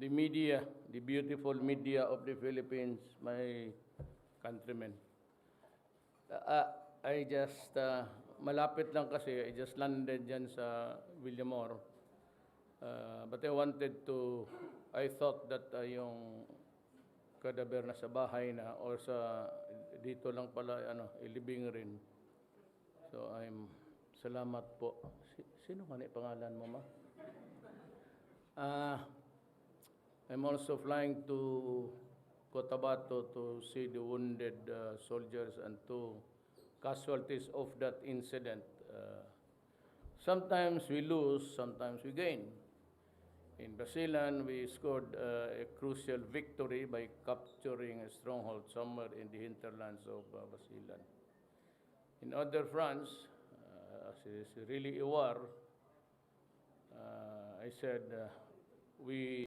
the media, the beautiful media of the Philippines, my countrymen. Uh, I just, uh, malapit lang kasi, I just landed dyan sa Villamor. Uh, but I wanted to, I thought that uh, yung kadaber na sa bahay na or sa dito lang pala ano ilibing rin. So I'm salamat po. Si, sino man pangalan mo ma? Ah I'm also flying to Cotabato to see the wounded uh, soldiers and two casualties of that incident. Uh, sometimes we lose, sometimes we gain. In Basilan, we scored uh, a crucial victory by capturing a stronghold somewhere in the hinterlands of uh, Basilan. In other fronts, uh, as it is really a war, uh, I said uh, we